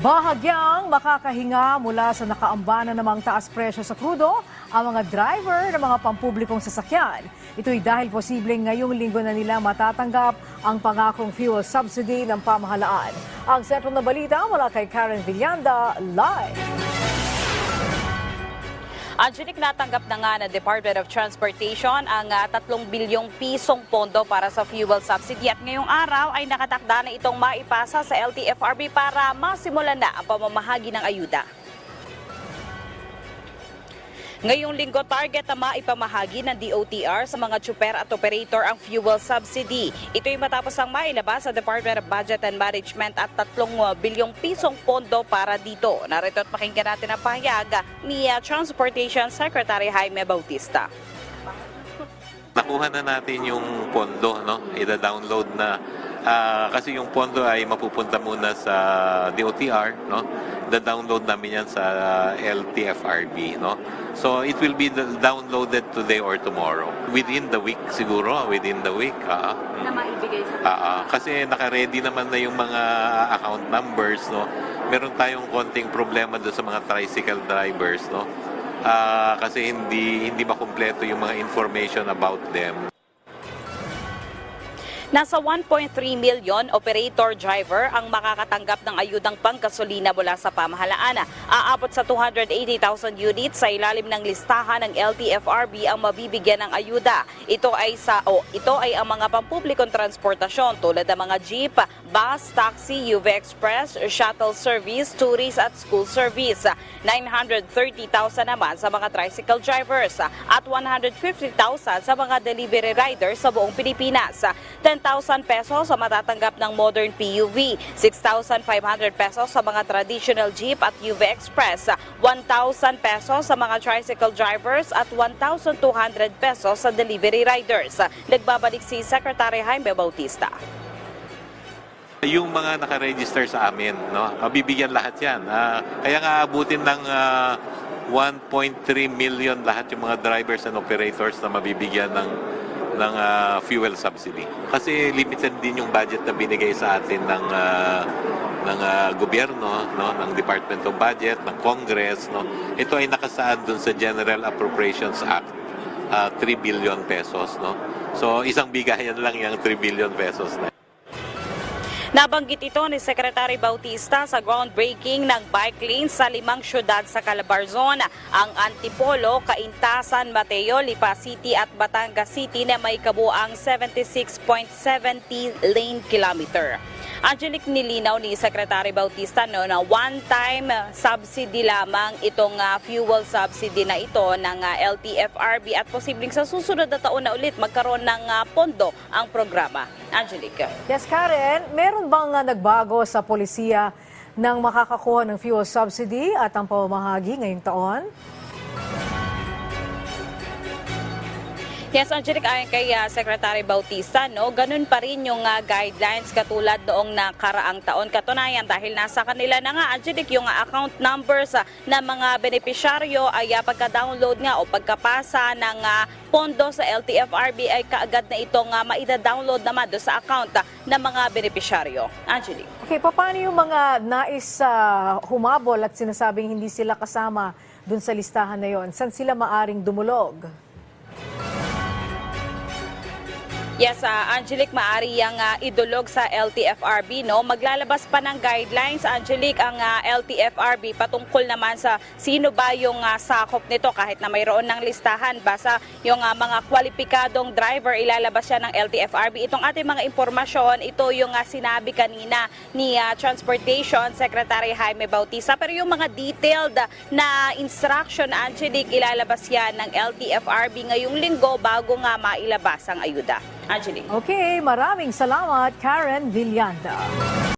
Bahagyang makakahinga mula sa nakaambana namang taas presyo sa krudo ang mga driver ng mga pampublikong sasakyan. Ito'y dahil posibleng ngayong linggo na nila matatanggap ang pangakong fuel subsidy ng pamahalaan. Ang sentro na balita mula kay Karen Villanda, live. Angelic, natanggap na nga ng Department of Transportation ang ah, 3 bilyong pisong pondo para sa fuel subsidy at ngayong araw ay nakatakda na itong maipasa sa LTFRB para masimulan na ang pamamahagi ng ayuda. Ngayong linggo, target na maipamahagi ng DOTR sa mga tsuper at operator ang fuel subsidy. Ito'y matapos ang mailabas sa Department of Budget and Management at 3 bilyong pisong pondo para dito. Narito at pakinggan natin ang pahayag ni Transportation Secretary Jaime Bautista. Nakuha na natin yung pondo, no? Ida-download na. Ah, kasi yung pondo ay mapupunta muna sa DOTR, no? Da-download namin yan sa LTFRB, no? So it will be downloaded today or tomorrow. Within the week siguro, within the week. ah. Na maibigay sa Ah, ah. kasi naka-ready naman na yung mga account numbers, no? Meron tayong konting problema doon sa mga tricycle drivers, no? Ah, kasi hindi hindi makumpleto yung mga information about them. Nasa 1.3 million operator driver ang makakatanggap ng ayudang panggasolina mula sa pamahalaan. Aabot sa 280,000 units sa ilalim ng listahan ng LTFRB ang mabibigyan ng ayuda. Ito ay sa o ito ay ang mga pampublikong transportasyon tulad ng mga jeep, bus, taxi, UV Express, shuttle service, tourist at school service. 930,000 naman sa mga tricycle drivers at 150,000 sa mga delivery riders sa buong Pilipinas. 10,000 pesos sa matatanggap ng modern PUV, 6,500 pesos sa mga traditional jeep at UV Express, 1,000 pesos sa mga tricycle drivers at 1,200 pesos sa delivery riders. Nagbabalik si Secretary Jaime Bautista. Yung mga naka-register sa amin, no? Mabibigyan lahat 'yan. Ah, kaya nga abutin ng ah, 1.3 million lahat yung mga drivers and operators na mabibigyan ng ng ah, fuel subsidy. Kasi limited din yung budget na binigay sa atin ng ah, ng ah, gobyerno, no, ng Department of Budget, ng Congress, no. Ito ay nakasaad dun sa General Appropriations Act, ah, 3 billion pesos, no. So isang bigayan lang yung 3 billion pesos na Nabanggit ito ni Secretary Bautista sa groundbreaking ng bike lanes sa limang syudad sa Calabarzon, ang Antipolo, Caintasan, Mateo, Lipa City at Batangas City na may kabuang 76.70 lane kilometer. Angelic nilinaw ni Secretary Bautista no, na one-time subsidy lamang itong ah, fuel subsidy na ito ng ah, LTFRB at posibleng sa susunod na taon na ulit magkaroon ng ah, pondo ang programa. Angelic. Yes, Karen, meron bang uh, nagbago sa polisiya ng makakakuha ng fuel subsidy at ang pamamahagi ngayong taon? Yes, Angelic, ayon kay ah, Secretary Bautista, no, ganun pa rin yung ah, guidelines katulad noong nakaraang taon. Katunayan, dahil nasa kanila na nga, Angelic, yung ah, account numbers ah, ng mga benepisyaryo ay ah, pagka-download nga o pagkapasa ng ah, pondo sa LTFRB ay kaagad na itong uh, maida-download naman do sa account ah, ng mga benepisyaryo. Angelic. Okay, paano yung mga nais ah, humabol at sinasabing hindi sila kasama dun sa listahan na yon? Saan sila maaring dumulog? Yes, ah, Angelic, maari yang ah, idulog sa LTFRB. No? Maglalabas pa ng guidelines, Angelic, ang ah, LTFRB patungkol naman sa sino ba yung ah, sakop nito kahit na mayroon ng listahan. Basta yung ah, mga kwalipikadong driver, ilalabas siya ng LTFRB. Itong ating mga impormasyon, ito yung ah, sinabi kanina ni ah, Transportation Secretary Jaime Bautista. Pero yung mga detailed na instruction, Angelic, ilalabas yan ng LTFRB ngayong linggo bago nga mailabas ang ayuda. Angelique. Okay, maraming salamat, Karen Villanda.